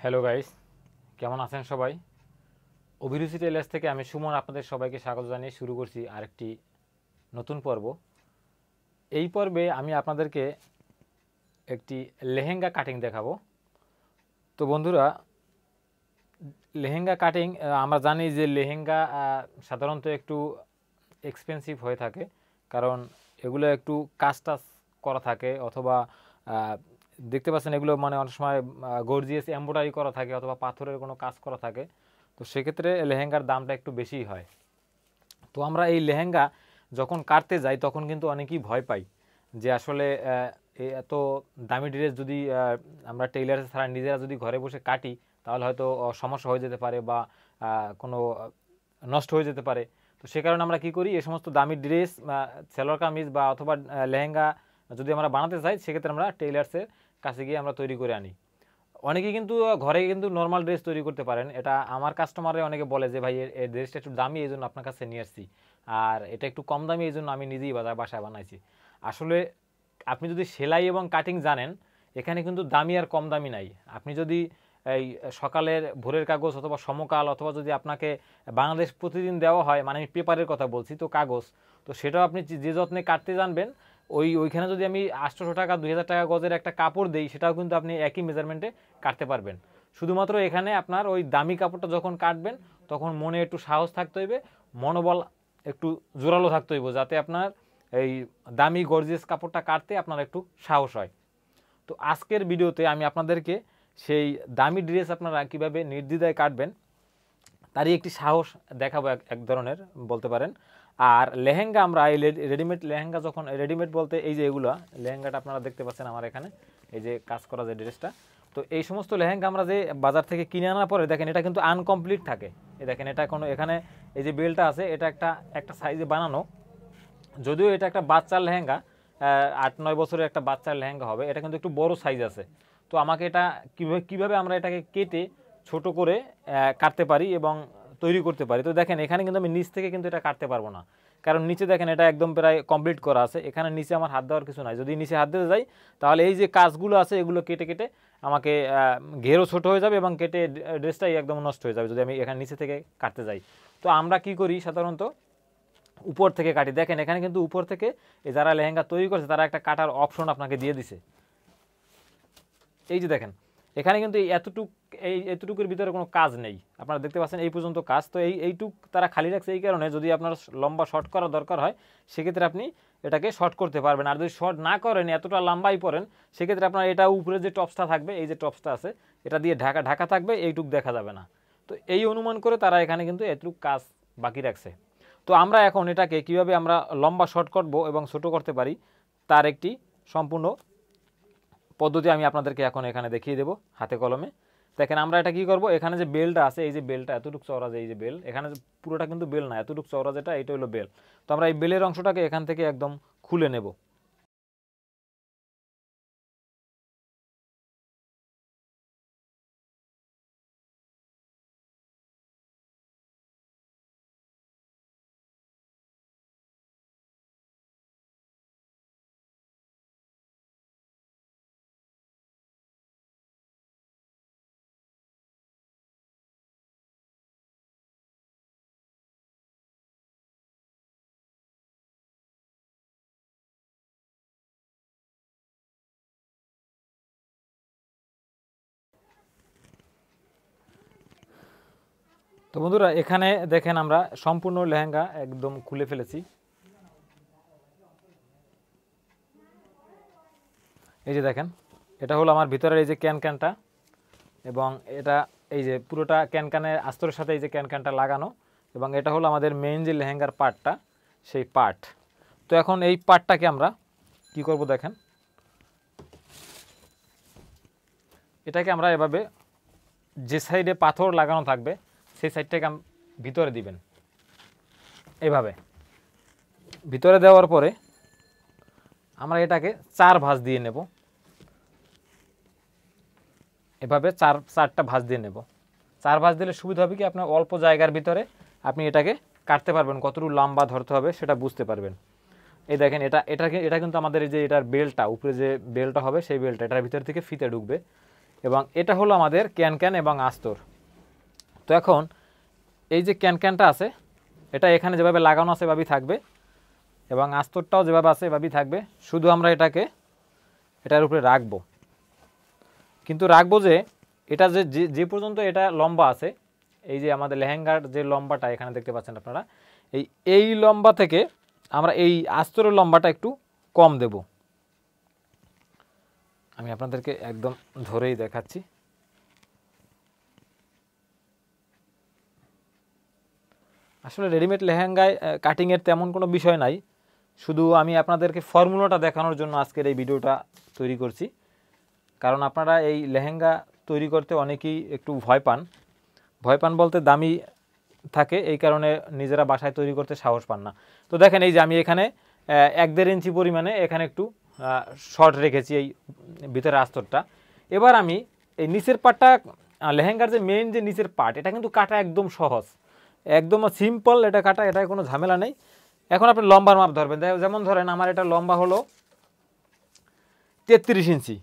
Hello guys কেমন আছেন সবাই? অভিরুচি টেলার্স থেকে আমি সুমন আপনাদের সবাইকে স্বাগত জানিয়ে শুরু করছি আরেকটি নতুন পর্ব। এই পর্বে আমি আপনাদেরকে একটি লেহেঙ্গা কাটিং দেখাবো। তো বন্ধুরা, লেহেঙ্গা কাটিং আমরা জানি যে লেহেঙ্গা সাধারণত একটু এক্সপেন্সিভ হয়ে থাকে। কারণ এগুলো একটু কাজ করা থাকে অথবা দেখতে পাচ্ছেন এগুলো মানে অনেক সময় গর্জিয়াস এম্ব্রয়ডারি করা থাকে অথবা পাথরের কোনো কাজ করা থাকে। তো সেক্ষেত্রে লেহেঙ্গার দামটা একটু বেশিই হয়। তো আমরা এই লেহেঙ্গা যখন কাটতে যাই, তখন কিন্তু অনেকেই ভয় পাই যে আসলে এত দামি ড্রেস যদি আমরা টেইলার ছাড়া নিজেরা যদি ঘরে বসে কাটি, তাহলে হয়তো সমস্যা হয়ে যেতে পারে বা কোনো নষ্ট হয়ে যেতে পারে। তো সে কারণে আমরা কি করি এই সমস্ত দামি ড্রেস সেলোয়ার কামিজ বা অথবা লেহেঙ্গা যদি আমরা বানাতে চাই সেক্ষেত্রে আমরা টেইলার্সের কাছে গিয়ে আমরা তৈরি করে আনি। অনেকে কিন্তু, ঘরে কিন্তু নর্মাল ড্রেস তৈরি করতে পারেন। এটা আমার কাস্টমারে অনেকে বলে যে, ভাই এই ড্রেসটা একটু দামি এই জন্য আপনার কাছে নিয়ে আসছি। আর এটা একটু কম দামি এই জন্য আমি নিজেই বাজার বাসায় বানাইছি। আসলে আপনি যদি সেলাই এবং কাটিং জানেন, এখানে কিন্তু দামি আর কম দামি নাই। আপনি যদি এই সকালের ভোরের কাগজ অথবা সমকাল অথবা যদি আপনাকে বাংলাদেশ প্রতিদিন দেওয়া হয় মানে আমি পেপারের কথা বলছি, তো কাগজ, তো সেটাও আপনি যে যত্নে কাটতে জানবেন ওই ওইখানে যদি আমি আটশোশো টাকা, দুই হাজার টাকা গজের একটা কাপড় দিই, সেটাও কিন্তু আপনি একই মেজারমেন্টে কাটতে পারবেন। শুধুমাত্র এখানে আপনার ওই দামি কাপড়টা যখন কাটবেন, তখন মনে একটু সাহস থাকতে হইবে, মনোবল একটু জোরালো থাকতে হইব, যাতে আপনার এই দামি গর্জিয়াস কাপড়টা কাটতে আপনার একটু সাহস হয়। তো আজকের ভিডিওতে আমি আপনাদেরকে সেই দামি ড্রেস আপনারা কীভাবে নির্দ্বিধায় কাটবেন, তারই একটি সাহস দেখাবো এক এক ধরনের, বলতে পারেন। আর লেহেঙ্গা আমরা এই রেডিমেড লেহেঙ্গা যখন রেডিমেড বলতে এই যে এগুলো, লেহেঙ্গাটা আপনারা দেখতে পাচ্ছেন আমার এখানে, এই যে কাজ করা যে ড্রেসটা। তো এই সমস্ত লেহেঙ্গা আমরা যে বাজার থেকে কিনে আনার পরে দেখেন এটা কিন্তু আনকমপ্লিট থাকে। এই দেখেন এটা কোনো, এখানে এই যে বেলটা আছে, এটা একটা একটা সাইজে বানানো। যদিও এটা একটা বাচ্চার লেহেঙ্গা আট নয় বছরের একটা বাচ্চার লেহেঙ্গা হবে, এটা কিন্তু একটু বড় সাইজ আছে। তো আমাকে এটা কীভাবে কীভাবে আমরা এটাকে কেটে ছোট করে কাটতে পারি এবং তৈরি করতে পারি। তো দেখেন, এখানে কিন্তু আমি নিচ থেকে কিন্তু এটা কাটতে পারব না। কারণ নিচে দেখেন, এটা একদম প্রায় কমপ্লিট করা আছে। এখানে নিচে আমার হাত দেওয়ার কিছু নাই। যদি নিচে হাত দিতে যাই, তাহলে এই যে কাজগুলো আছে, এগুলো কেটে কেটে আমাকে ঘেরও ছোট হয়ে যাবে এবং কেটে ড্রেসটাই একদম নষ্ট হয়ে যাবে যদি আমি এখানে নিচে থেকে কাটতে যাই। তো আমরা কি করি সাধারণত? উপর থেকে কাটি। দেখেন, এখানে কিন্তু উপর থেকে যারা লেহেঙ্গা তৈরি করছে, তারা একটা কাটার অপশন আপনাকে দিয়ে দিছে। এই যে দেখেন এখানে কিন্তু এতটুক এই এতটুকুর ভিতরে কোনো কাজ নেই। আপনারা দেখতে পাচ্ছেন এই পর্যন্ত কাজ। তো এই এইটুক তারা খালি রাখছে এই কারণে যদি আপনার লম্বা শর্ট করা দরকার হয়, সেক্ষেত্রে আপনি এটাকে শর্ট করতে পারবেন। আর যদি শর্ট না করেন, এতটা লম্বাই পড়েন, সেক্ষেত্রে আপনার এটা উপরে যে টপসটা থাকবে, এই যে টপসটা আছে, এটা দিয়ে ঢাকা ঢাকা থাকবে, এইটুক দেখা যাবে না। তো এই অনুমান করে তারা এখানে কিন্তু এতটুক কাজ বাকি রাখছে। তো আমরা এখন এটাকে কীভাবে আমরা লম্বা শর্ট করব এবং ছোট করতে পারি, তার একটি সম্পূর্ণ পদ্ধতি আমি আপনাদেরকে এখন এখানে দেখিয়ে দেবো, হাতে কলমে। দেখেন, আমরা এটা কি করব? এখানে যে বেলটা আছে, এই যে বেলটা, এতটুকু চওড়া যে এই যে বেল, এখানে পুরোটা কিন্তু বেল না, এতটুকু চওড়া যেটা এটা হলো বেল। তো আমরা এই বেলের অংশটাকে এখান থেকে একদম খুলে নেব। তো বন্ধুরা, এখানে দেখেন আমরা সম্পূর্ণ লেহেঙ্গা একদম খুলে ফেলেছি। এই যে দেখেন, এটা হলো আমার ভিতরের এই যে ক্যান ক্যানটা এবং এটা এই যে পুরোটা ক্যান ক্যানের আস্তরের সাথে এই যে ক্যান ক্যানটা লাগানো এবং এটা হলো আমাদের মেইন যে লেহেঙ্গার পার্টটা সেই পার্ট তো এখন এই পার্টটাকে আমরা কি করব দেখেন? এটাকে আমরা এভাবে যে সাইডে পাথর লাগানো থাকবে সেই সাইডটাকে আম- ভিতরে দিবেন। এভাবে। ভিতরে দেওয়ার পরে আমরা এটাকে চার ভাঁজ দিয়ে নেব। এভাবে চার, চারটা ভাঁজ দিয়ে নেব। চার ভাঁজ দিলে সুবিধা হবে কি? আপনার অল্প জায়গার ভিতরে আপনি এটাকে কাটতে পারবেন। কতটুকু লম্বা ধরতে হবে সেটা বুঝতে পারবেন। এই দেখেন, এটা, এটাকে, এটা কিন্তু আমাদের এই যে এটার বেলটা, উপরে যে বেলটা হবে সেই বেলটা, এটার ভিতর থেকে ফিতে ঢুকবে। এবং এটা হলো আমাদের ক্যান ক্যান এবং আস্তর। তো এখন এই যে ক্যান ক্যানটা আছে, এটা এখানে যেভাবে লাগানো আছে এভাবেই থাকবে এবং আস্তরটাও যেভাবে আছে এভাবেই থাকবে। শুধু আমরা এটাকে, এটার উপরে রাখব। কিন্তু রাখব যে, এটা যে- যে পর্যন্ত এটা লম্বা আছে, এই যে আমাদের লেহেঙ্গার যে লম্বাটা এখানে দেখতে পাচ্ছেন আপনারা, এই এই লম্বা থেকে আমরা এই আস্তরের লম্বাটা একটু কম দেব। আমি আপনাদেরকে একদম ধরেই দেখাচ্ছি। আসলে রেডিমেড লেহেঙ্গায় কাটিংয়ের তেমন কোনো বিষয় নাই। শুধু আমি আপনাদেরকে ফর্মুলাটা দেখানোর জন্য আজকের এই ভিডিওটা তৈরি করছি। কারণ আপনারা এই লেহেঙ্গা তৈরি করতে অনেকেই একটু ভয় পান। ভয় পান বলতে দামি থাকে, এই কারণে নিজেরা বাসায় তৈরি করতে সাহস পান না। তো দেখেন এই যে আমি এখানে এক দেড় ইঞ্চি পরিমাণে এখানে একটু শর্ট রেখেছি এই ভিতরে আস্তরটা। এবার আমি এই নিচের পাটটা লেহেঙ্গার যে মেইন যে নিচের পার্ট এটা কিন্তু কাটা একদম সহজ। একদম সিম্পল এটা কাটা, এটায় কোনো ঝামেলা নেই। এখন আপনি লম্বার মাপ ধরবেন। যেমন ধরেন আমার এটা লম্বা হলো তেত্রিশ ইঞ্চি।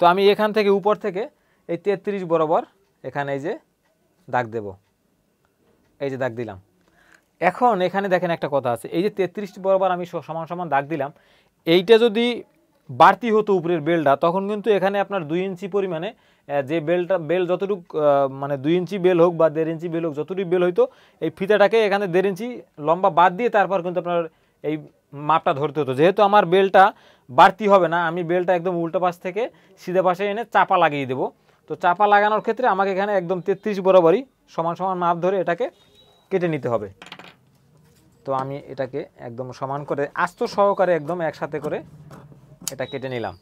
তো আমি এখান থেকে উপর থেকে এই তেত্রিশ বরাবর এখানে এই যে দাগ দেব। এই যে দাগ দিলাম। এখন এখানে দেখেন একটা কথা আছে। এই যে তেত্রিশ বরাবর আমি সমান সমান দাগ দিলাম। এইটা যদি বাড়তি হতো উপরের বেলটা, তখন কিন্তু এখানে আপনার দুই ইঞ্চি পরিমাণে যে বেলটা, বেল যতটুকু মানে দুই ইঞ্চি বেল হোক বা দেড় ইঞ্চি বেল হোক, যতটুকু বেল হইতো, এই ফিতাটাকে এখানে দেড় ইঞ্চি লম্বা বাদ দিয়ে তারপর কিন্তু আপনার এই মাপটা ধরতে হতো। যেহেতু আমার বেলটা বাড়তি হবে না, আমি বেলটা একদম উল্টো পাশ থেকে সিধে পাশে এনে চাপা লাগিয়ে দেবো। তো চাপা লাগানোর ক্ষেত্রে আমাকে এখানে একদম তেত্রিশ বরাবরই সমান সমান মাপ ধরে এটাকে কেটে নিতে হবে। তো আমি এটাকে একদম সমান করে আস্ত সহকারে একদম একসাথে করে এটা কেটে নিলাম।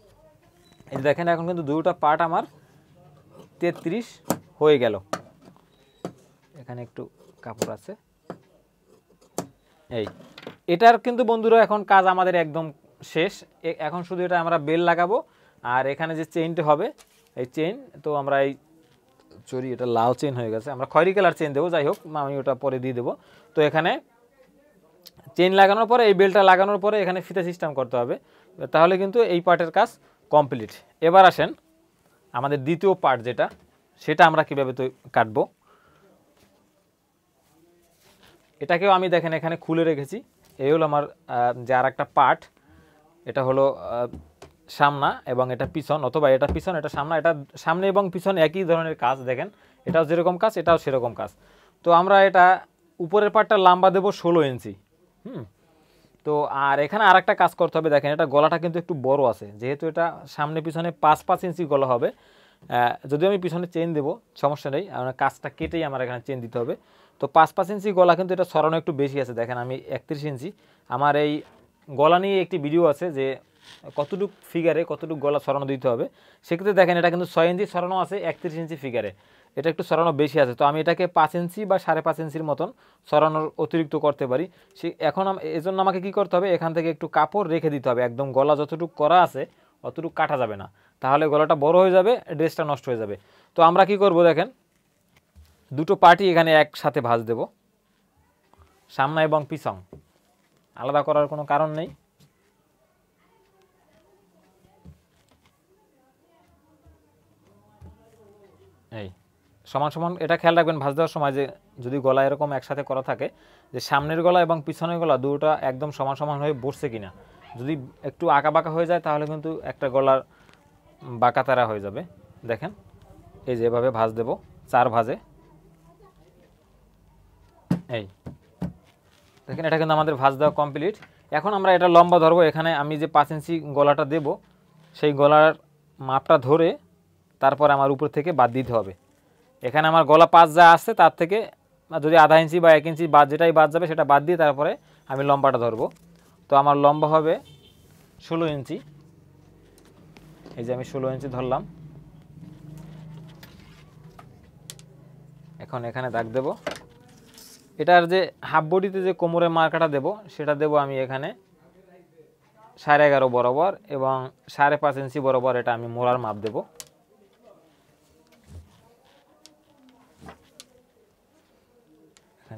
এই দেখেন, এখন কিন্তু দুটো পার্ট আমার তেত্রিশ হয়ে গেল। এখানে একটু কাপড় আছে। এই, এটার কিন্তু বন্ধুরা, এখন কাজ আমাদের একদম শেষ। এখন শুধু এটা আমরা বেল লাগাবো। আর এখানে যে চেইনটা হবে, এই চেইন, তো আমরা এই চুরি এটা লাল চেইন হয়ে গেছে। আমরা খয়রি কালার চেইন দেবো, যাই হোক, আমি ওটা পরে দিয়ে দেবো। তো এখানে চেইন লাগানোর পরে, এই বেলটা লাগানোর পরে এখানে ফিতা সিস্টেম করতে হবে। তাহলে কিন্তু এই পার্টের কাজ কমপ্লিট। এবার আসেন আমাদের দ্বিতীয় পার্ট যেটা, সেটা আমরা কীভাবে তো, কাটবো। এটাকেও আমি দেখেন এখানে খুলে রেখেছি। এই হলো আমার যে আর একটা পার্ট। এটা হলো সামনা এবং এটা পিছন, অথবা এটা পিছন, এটা সামনা। এটা সামনে এবং পিছন একই ধরনের কাজ, দেখেন। এটাও যেরকম কাজ, এটাও সেরকম কাজ। তো আমরা এটা উপরের পার্টটা লম্বা দেবো ষোলো ইঞ্চি। হুম? তো আর এখানে আর একটা কাজ করতে হবে, দেখেন এটা গলাটা কিন্তু একটু বড় আছে, যেহেতু এটা সামনে পিছনে পাঁচ পাঁচ ইঞ্চি গলা হবে। যদিও আমি পিছনে চেন দেবো, সমস্যা নেই, আমার কাজটা কেটেই আমার এখানে চেন দিতে হবে। তো পাঁচ পাঁচ ইঞ্চি গলা কিন্তু এটা সরানো একটু বেশি আছে, দেখেন আমি একত্রিশ ইঞ্চি। আমার এই গলা নিয়ে একটি ভিডিও আছে যে কতটুক ফিগারে কতটুকু গলা সরানো দিতে হবে। সেক্ষেত্রে দেখেন এটা কিন্তু ছয় ইঞ্চি সরানো আছে, একত্রিশ ইঞ্চি ফিগারে এটা একটু সরানো বেশি আছে। তো আমি এটাকে পাঁচ ইঞ্চি বা সাড়ে পাঁচ ইঞ্চির মতন সরানোর অতিরিক্ত করতে পারি। সে এখন এজন্য আমাকে কি করতে হবে? এখান থেকে একটু কাপড় রেখে দিতে হবে। একদম গলা যতটুকু করা আছে, অতটুকু কাটা যাবে না। তাহলে গলাটা বড় হয়ে যাবে, ড্রেসটা নষ্ট হয়ে যাবে। তো আমরা কি করব দেখেন? দুটো পার্টি এখানে একসাথে ভাজ দেব। সামনা এবং পিছং আলাদা করার কোনো কারণ নেই। এই। সমান সমান এটা খেয়াল রাখবেন ভাঁজ দেওয়ার সময় যে যদি গলা এরকম একসাথে করা থাকে, যে সামনের গলা এবং পিছনের গলা দুটোটা একদম সমান সমান হয়ে বসছে কিনা। যদি একটু আঁকা বাঁকা হয়ে যায় তাহলে কিন্তু একটা গলার বাঁকা তারা হয়ে যাবে। দেখেন, এই যে এভাবে ভাঁজ দেব, চার ভাজে। এই। দেখেন, এটা কিন্তু আমাদের ভাঁজ দেওয়া কমপ্লিট এখন আমরা এটা লম্বা ধরবো, এখানে আমি যে পাঁচ ইঞ্চি গলাটা দেব, সেই গলার মাপটা ধরে তারপর আমার উপর থেকে বাদ দিতে হবে। এখানে আমার গলা পাঁচ যা আসছে তার থেকে যদি আধা ইঞ্চি বা এক ইঞ্চি বাদ যেটাই বাদ যাবে সেটা বাদ দিয়ে তারপরে আমি লম্বাটা ধরবো। তো আমার লম্বা হবে ষোলো ইঞ্চি। এই যে আমি ষোলো ইঞ্চি ধরলাম। এখন এখানে দাগ দেব। এটার যে হাফ বডিতে যে কোমরে মার্কাটা দেব, সেটা দেব আমি এখানে সাড়ে এগারো বরাবর এবং সাড়ে পাঁচ ইঞ্চি বরাবর এটা আমি মোড়ার মাপ দেব।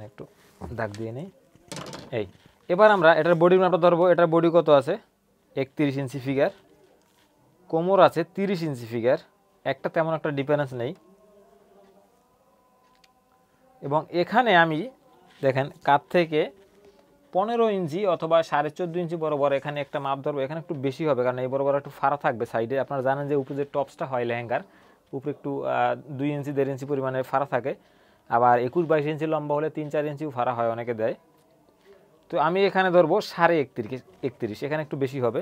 এখানে একটু দাগ দিয়ে নিই। এই, এবার আমরা এটার বডির মাপটা ধরবো। এটার বডি কত আছে? একত্রিশ ইঞ্চি ফিগার কোমর আছে তিরিশ ইঞ্চি ফিগার একটা তেমন একটা ডিফারেন্স নেই। এবং এখানে আমি, দেখেন কাত থেকে পনেরো ইঞ্চি অথবা সাড়ে চোদ্দ ইঞ্চি বরাবর এখানে একটা মাপ ধরবো। এখানে একটু বেশি হবে কারণ এই বরাবর একটু ফাড়া থাকবে সাইডে আপনারা জানেন যে উপরে যে টপসটা হয় লেহেঙ্গার, উপরে একটু দুই ইঞ্চি দেড় ইঞ্চি পরিমাণে ফাড়া থাকে। আবার একুশ বাইশ ইঞ্চি লম্বা হলে তিন চার ইঞ্চিও ফাড়া হয়, অনেকে দেয়। তো আমি এখানে ধরবো সাড়ে একত্রিশ একত্রিশ, এখানে একটু বেশি হবে।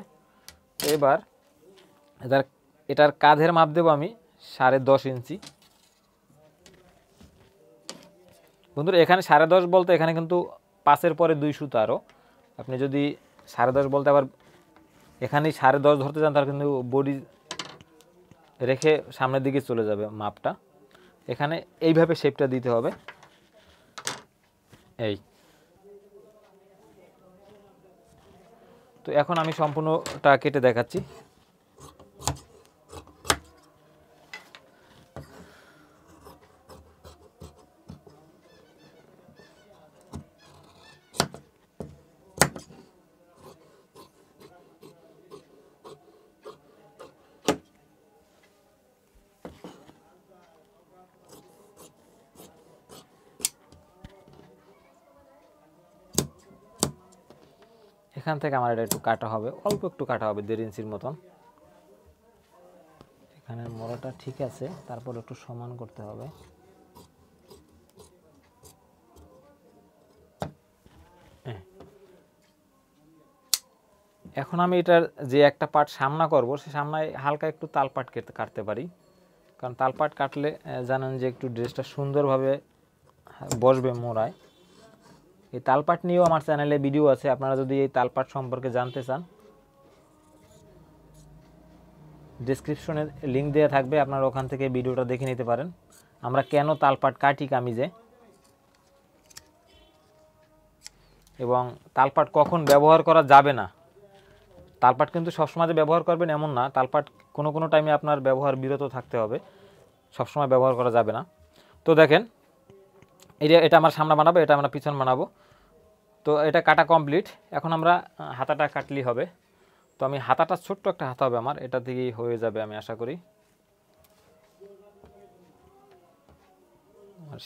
এবার এটার এটার কাঁধের মাপ দেবো আমি সাড়ে দশ ইঞ্চি। বন্ধুরা, এখানে সাড়ে দশ বলতে এখানে কিন্তু পাঁচের পরে দুই সুতো আরও আপনি যদি সাড়ে দশ বলতে আবার এখানেই সাড়ে দশ ধরতে চান, তাহলে কিন্তু বডি রেখে সামনের দিকে চলে যাবে মাপটা। এখানে এইভাবে শেপটা দিতে হবে। এই। তো এখন আমি সম্পূর্ণটা কেটে দেখাচ্ছি। এখান থেকে আমার এটা একটু কাটা হবে, অল্প একটু কাটা হবে, দেড় ইঞ্চির মতন। এখানে মোড়াটা ঠিক আছে, তারপর একটু সমান করতে হবে। হ্যাঁ। এখন আমি এটার যে একটা পার্ট সামনা করব, সে সামনায় হালকা একটু তালপাট কেটে কাটতে পারি। কারণ তালপাট কাটলে জানেন যে একটু ড্রেসটা সুন্দরভাবে বসবে মোড়ায়। এই তালপাট নিয়েও আমার চ্যানেলে ভিডিও আছে, আপনারা যদি এই তালপাট সম্পর্কে জানতে চান ডিসক্রিপশনে লিঙ্ক দেওয়া থাকবে, আপনারা ওখান থেকে ভিডিওটা দেখে নিতে পারেন। আমরা কেন তালপাট কাটি কামিজে? এবং তালপাট কখন ব্যবহার করা যাবে না? তালপাট কিন্তু সবসময় যে ব্যবহার করবেন এমন না, তালপাট কোনো কোনো টাইমে আপনার ব্যবহার বিরত থাকতে হবে, সবসময় ব্যবহার করা যাবে না। তো দেখেন এটা এটা আমার সামনে বানাবো, এটা আমরা পিছন বানাবো। তো এটা কাটা কমপ্লিট এখন আমরা হাতাটা কাটলেই হবে। তো আমি হাতাটা, ছোট্ট একটা হাতা হবে আমার। এটা থেকেই হয়ে যাবে আমি আশা করি।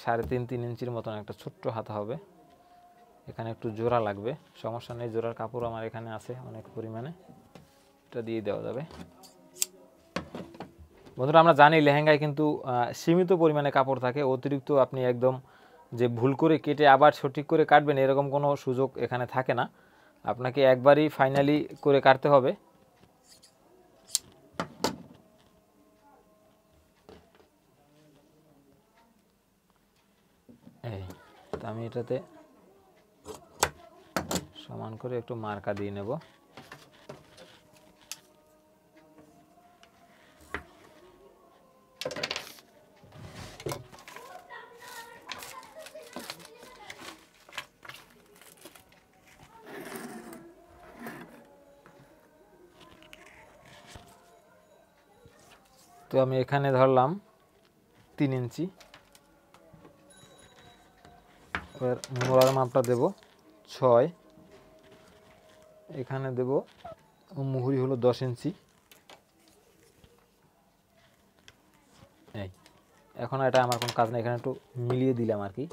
সাড়ে তিন তিন ইঞ্চির মতন একটা ছোট্ট হাতা হবে। এখানে একটু জোড়া লাগবে। সমস্যা নেই, জোড়ার কাপড় আমার এখানে আছে অনেক পরিমাণে। এটা দিয়ে দেওয়া যাবে। বন্ধুরা, আমরা জানি লেহেঙ্গায় কিন্তু সীমিত পরিমাণে কাপড় থাকে। অতিরিক্ত আপনি একদম যে ভুল করে কেটে আবার সঠিক করে কাটবেন, এরকম কোনো সুযোগ এখানে থাকে না। আপনাকে একবারই ফাইনালি করে কাটতে হবে। আমি এটাতে সমান করে একটু মার্কা দিয়ে নেব। তো আমি এখানে ধরলাম তিন ইঞ্চি। এবার মোড়ার মাপটা দেব ছয়। এখানে দেব মুহুরি হলো দশ ইঞ্চি। এই, এখন এটা আমার কোনো কাজ নেই, এখানে একটু মিলিয়ে দিলাম আর কি।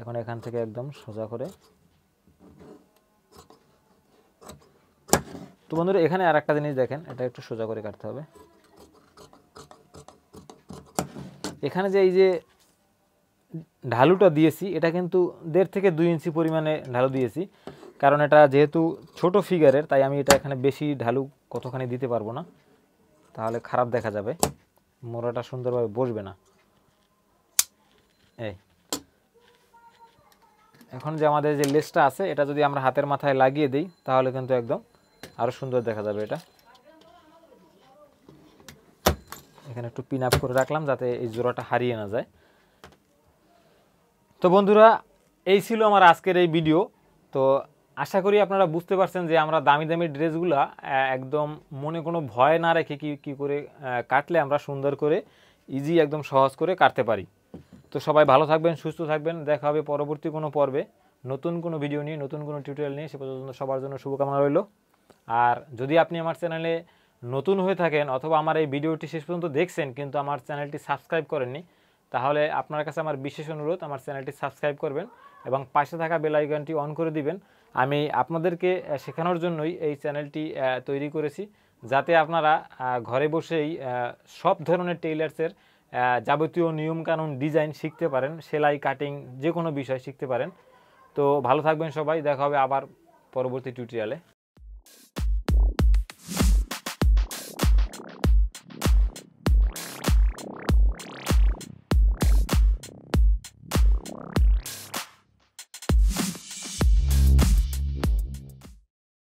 এখন এখান থেকে একদম সোজা করে। তো বন্ধুরা, এখানে আর একটা জিনিস দেখেন, এটা একটু সোজা করে কাটতে হবে। এখানে যে এই যে ঢালুটা দিয়েছি, এটা কিন্তু দেড় থেকে দুই ইঞ্চি পরিমাণে ঢালু দিয়েছি। কারণ এটা যেহেতু ছোট ফিগারের তাই আমি এটা এখানে বেশি ঢালু কতখানি দিতে পারব না। তাহলে খারাপ দেখা যাবে। মোড়াটা সুন্দরভাবে বসবে না। এই। এখন যে আমাদের যে লেসটা আছে, এটা যদি আমরা হাতের মাথায় লাগিয়ে দিই, তাহলে কিন্তু একদম আরও সুন্দর দেখা যাবে এটা। এখানে একটু পিন আপ করে রাখলাম যাতে এই জোড়াটা হারিয়ে না যায়। তো বন্ধুরা, এই ছিল আমার আজকের এই ভিডিও তো আশা করি আপনারা বুঝতে পারছেন যে আমরা দামি দামি ড্রেসগুলো একদম মনে কোনো ভয় না রেখে কি কি করে কাটলে আমরা সুন্দর করে ইজি একদম সহজ করে কাটতে পারি। তো সবাই ভালো থাকবেন, সুস্থ থাকবেন। দেখা হবে পরবর্তী কোনো পর্বে। নতুন কোনো ভিডিও নিয়ে, নতুন কোনো টিউটোরিয়াল নিয়ে, সে পর্যন্ত সবার জন্য শুভকামনা রইল। আর যদি আপনি আমার চ্যানেলে নতুন হয়ে থাকেন অথবা আমার এই ভিডিওটি শেষ পর্যন্ত দেখছেন কিন্তু আমার চ্যানেলটি সাবস্ক্রাইব করেননি, তাহলে আপনার কাছে আমার বিশেষ অনুরোধ, আমার চ্যানেলটি সাবস্ক্রাইব করবেন এবং পাশে থাকা বেল আইকনটি অন করে দিবেন। আমি আপনাদেরকে শেখানোর জন্যই এই চ্যানেলটি তৈরি করেছি যাতে আপনারা ঘরে বসেই সব ধরনের টেইলার্সের যাবতীয় নিয়মকানুন ডিজাইন শিখতে পারেন, সেলাই কাটিং যে কোনো বিষয় শিখতে পারেন। তো ভালো থাকবেন সবাই, দেখা হবে আবার পরবর্তী টিউটোরিয়ালে